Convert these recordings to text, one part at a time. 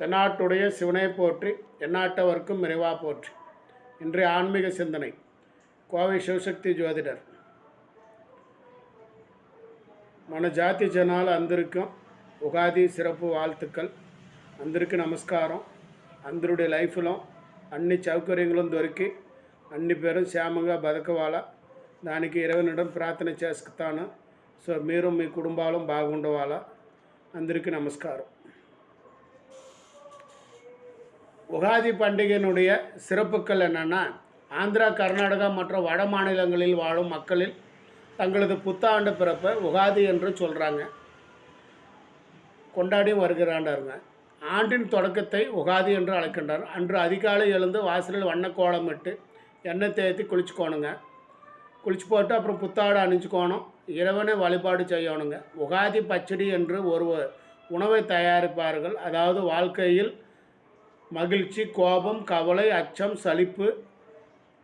தென்னாட்டுடைய சிவனை போற்றி எந்நாட்டவர்க்கும் நிறைவா போற்றி. இன்றைய ஆன்மீக சிந்தனை கோவை சிவசக்தி ஜோதிடர். మన జాతి జనాలు అందరికీ ఉగాది సిరపు వాల్తుకల్ అందరికీ నమస్కారం అందరుడి లైఫ్లో అన్ని సౌకర్యంలో దొరికి అన్ని పేరు క్షేమంగా బతకవాలా దానికి ఇరవై ప్రార్థన చేసుకుతాను సో మీరు మీ కుటుంబాలం బాగుండవాలా అందరికీ నమస్కారం உகாதி பண்டிகையினுடைய சிறப்புகள் என்னென்னா ஆந்திரா கர்நாடகா மற்றும் வட மாநிலங்களில் வாழும் மக்களில் தங்களது புத்தாண்டு பிறப்பை உகாதி என்று சொல்கிறாங்க கொண்டாடி வருகிறாண்டாருங்க. ஆண்டின் தொடக்கத்தை உகாதி என்று அழைக்கின்றார். அன்று அதிகாலை எழுந்து வாசலில் வண்ண கோலமிட்டு எண்ணெய் தேய்த்தி குளிச்சுக்கோணுங்க. குளிச்சு போட்டு அப்புறம் புத்தாடை அணிஞ்சுக்கோணும். இறைவனை வழிபாடு செய்யணுங்க. உகாதி பச்சடி என்று ஒரு உணவை தயாரிப்பார்கள். அதாவது வாழ்க்கையில் மகிழ்ச்சி கோபம் கவலை அச்சம் சலிப்பு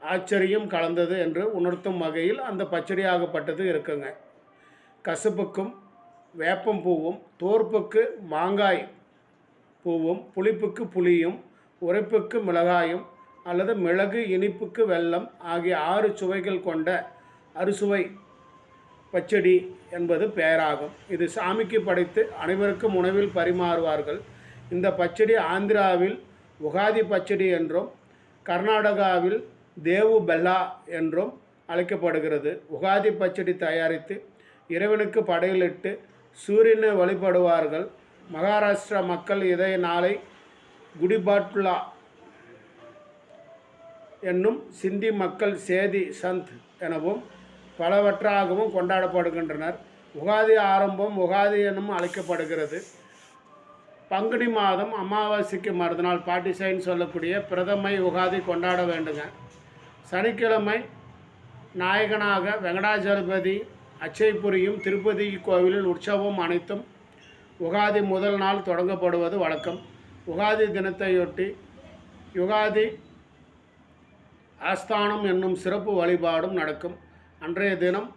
ஆச்சரியம் கலந்தது என்று உணர்த்தும் வகையில் அந்த பச்சடியாகப்பட்டது இருக்குங்க. கசப்புக்கும் வேப்பம் பூவும் தோற்புக்கு மாங்காய் பூவும் புளிப்புக்கு புளியும் உரைப்புக்கு மிளகாயும் அல்லது மிளகு இனிப்புக்கு வெல்லம் ஆகிய ஆறு சுவைகள் கொண்ட அறுசுவை பச்சடி என்பது பெயராகும். இது சாமிக்கு படைத்து அனைவருக்கும் உணவில் பரிமாறுவார்கள். இந்த பச்சடி ஆந்திராவில் உகாதி பச்சடி என்றும் கர்நாடகாவில் தேவு பெல்லா என்றும் அழைக்கப்படுகிறது. உகாதி பச்சடி தயாரித்து இறைவனுக்கு படையலிட்டு சூரியனை வழிபடுவார்கள். மகாராஷ்டிரா மக்கள் இதை நாளை குடிபாட்லா என்னும் சிந்தி மக்கள் சேதி சந்த் எனவும் பலவற்றாகவும் கொண்டாடப்படுகின்றனர். உகாதி ஆரம்பம் உகாதி எனும் அழைக்கப்படுகிறது. பங்குனி மாதம் அமாவாசைக்கு மறுநாள் பாட்டிசைன்னு சொல்லக்கூடிய பிரதமை உகாதி கொண்டாட வேண்டுங்க. சனிக்கிழமை நாயகனாக வெங்கடாஜலபதி அச்சைபுரியும் திருப்பதி கோவிலில் உற்சவம் அனைத்தும் உகாதி முதல் நாள் தொடங்கப்படுவது வழக்கம். உகாதி தினத்தையொட்டி யுகாதி ஆஸ்தானம் என்னும் சிறப்பு வழிபாடும் நடக்கும். அன்றைய தினம்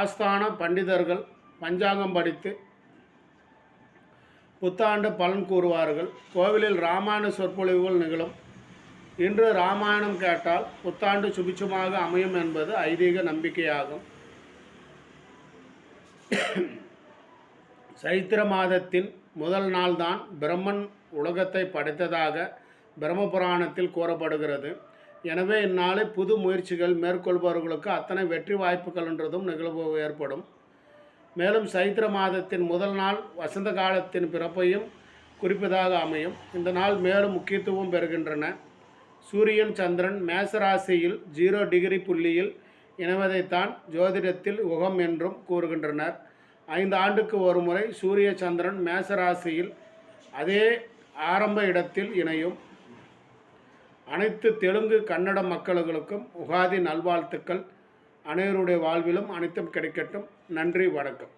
ஆஸ்தான பண்டிதர்கள் பஞ்சாங்கம் படித்து புத்தாண்டு பலன் கூறுவார்கள். கோவிலில் ராமாயண சொற்பொழிவுகள் நிகழும். இன்று ராமாயணம் கேட்டால் புத்தாண்டு சுபிட்சமாக அமையும் என்பது ஐதீக நம்பிக்கையாகும். சைத்திர மாதத்தின் முதல் நாள்தான் பிரம்மன் உலகத்தை படைத்ததாக பிரம்ம புராணத்தில் கூறப்படுகிறது. எனவே இந்நாளை புது முயற்சிகள் மேற்கொள்பவர்களுக்கு அத்தனை வெற்றி வாய்ப்புகள் என்றதும் நிகழ்வு ஏற்படும். மேலும் சைத்திர மாதத்தின் முதல் நாள் வசந்த காலத்தின் பிறப்பையும் குறிப்பதாக அமையும். இந்த நாள் மேலும் முக்கியத்துவம் பெறுகின்றன. சூரியன் சந்திரன் மேசராசியில் ஜீரோ டிகிரி புள்ளியில் இணைவதைத்தான் ஜோதிடத்தில் உகம் என்றும் கூறுகின்றனர். ஐந்து ஆண்டுக்கு ஒரு முறை சூரிய சந்திரன் மேசராசியில் அதே ஆரம்ப இடத்தில் இணையும். அனைத்து தெலுங்கு கன்னட மக்களுக்கும் உகாதி நல்வாழ்த்துக்கள். அனைவருடைய வாழ்விலும் அனைத்தும் கிடைக்கட்டும். நன்றி வணக்கம்.